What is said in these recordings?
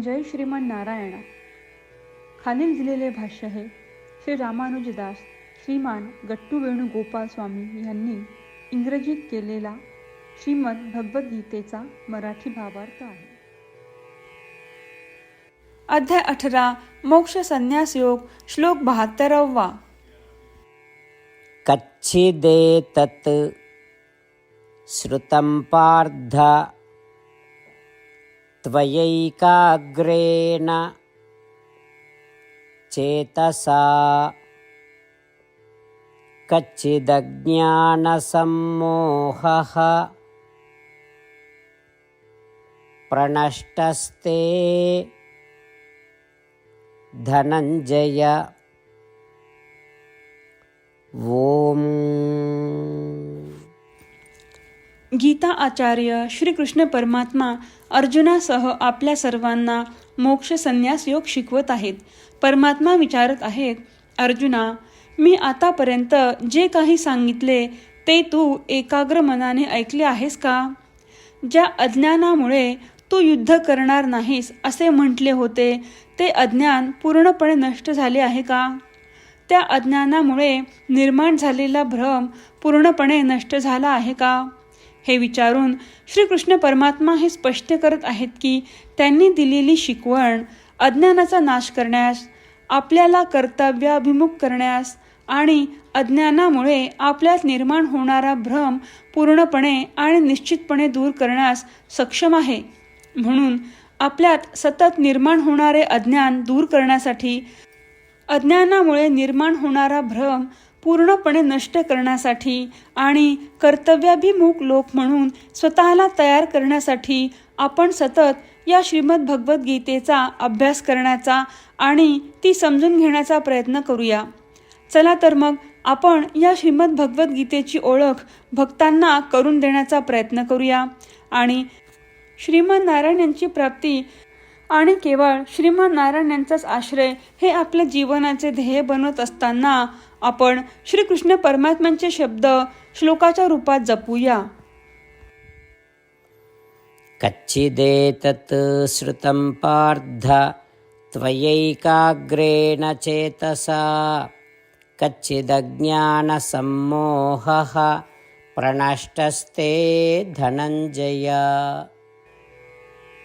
जय श्रीमन नारायणा. खालील दिलेले भाष्य हे श्री रामानुजदास श्रीमान गट्टू वेणुगोपाल स्वामी यांनी इंग्रजीत केलेला श्रीमद भगवद्गीतेचा मराठी भावार्थ आहे. अध्याय अठरा मोक्ष संन्यास योग श्लोक बहात्तरवा. कच्छिदे तत् श्रुतं पार्ध त्वयैकाग्रेण चेतसा कच्चिदज्ञानसम्मोहः प्रणष्टस्ते धनञ्जय ॐ गीता आचार्य श्रीकृष्ण परमात्मा अर्जुनासह आपल्या सर्वांना मोक्ष संन्यास योग शिकवत आहेत. परमात्मा विचारत आहेत अर्जुना मी आतापर्यंत जे काही सांगितले ते तू एकाग्र मनाने ऐकले आहेस का? ज्या अज्ञानामुळे तू युद्ध करणार नाहीस असे म्हटले होते ते अज्ञान पूर्णपणे नष्ट झाले आहे का? त्या अज्ञानामुळे निर्माण झालेला भ्रम पूर्णपणे नष्ट झाला आहे का? हे विचारून श्रीकृष्ण परमात्मा हे स्पष्ट करत आहेत की त्यांनी दिलेली शिकवण अज्ञानाचा नाश करण्यास आपल्याला कर्तव्याभिमुख करण्यास आणि अज्ञानामुळे आपल्यात निर्माण होणारा भ्रम पूर्णपणे आणि निश्चितपणे दूर करण्यास सक्षम आहे. म्हणून आपल्यात सतत निर्माण होणारे अज्ञान दूर करण्यासाठी अज्ञानामुळे निर्माण होणारा भ्रम पूर्णपणे नष्ट करण्यासाठी आणि कर्तव्याभिमुख लोक म्हणून स्वतःला तयार करण्यासाठी आपण सतत या श्रीमद भगवद्गीतेचा अभ्यास करण्याचा आणि ती समजून घेण्याचा प्रयत्न करूया. चला तर मग आपण या श्रीमद भगवद्गीतेची ओळख भक्तांना करून देण्याचा प्रयत्न करूया. आणि श्रीमद नारायण यांची प्राप्ती आणि केवळ श्रीमान नारायण यांचाच आश्रय हे आपल्या जीवनाचे ध्येय बनवत असताना आपण श्रीकृष्ण परमात्म्यांचे शब्द श्लोकाच्या रूपात जपूया. कच्चिदेतत् श्रुतं पार्थ त्वयैकाग्रेण चेतसा। कच्चिदज्ञानसम्मोहः प्रणष्टस्ते धनञ्जया।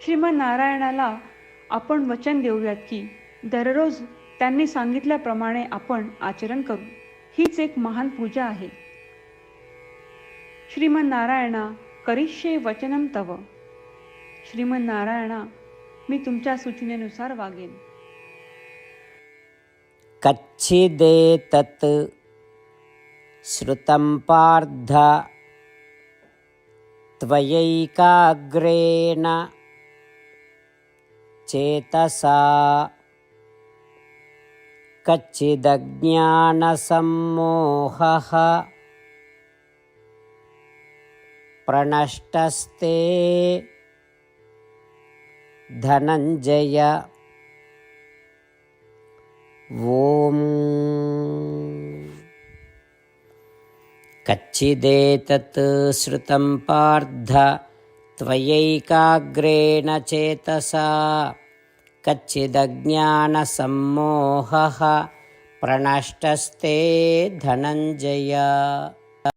श्रीमन नारायणाला आपण वचन देऊयात की दररोज त्यांनी सांगितल्याप्रमाणे आपण आचरण करू. हीच एक महान पूजा आहे. श्रीमन नारायणा करिष्ये वचनम तव. श्रीमन नारायणा मी तुमच्या सूचनेनुसार वागेन. कच्चिदेतत् श्रुतं पार्थ त्वयैकाग्रेण चेतसा कच्चिदज्ञानसम्मोहः प्रणष्टस्ते धनञ्जय ॐ कच्चिदेतत् श्रुतं पार्थ त्वयैकाग्रेण चेतसा कच्चिदज्ञानसम्मोहः प्रणष्टस्ते धनञ्जय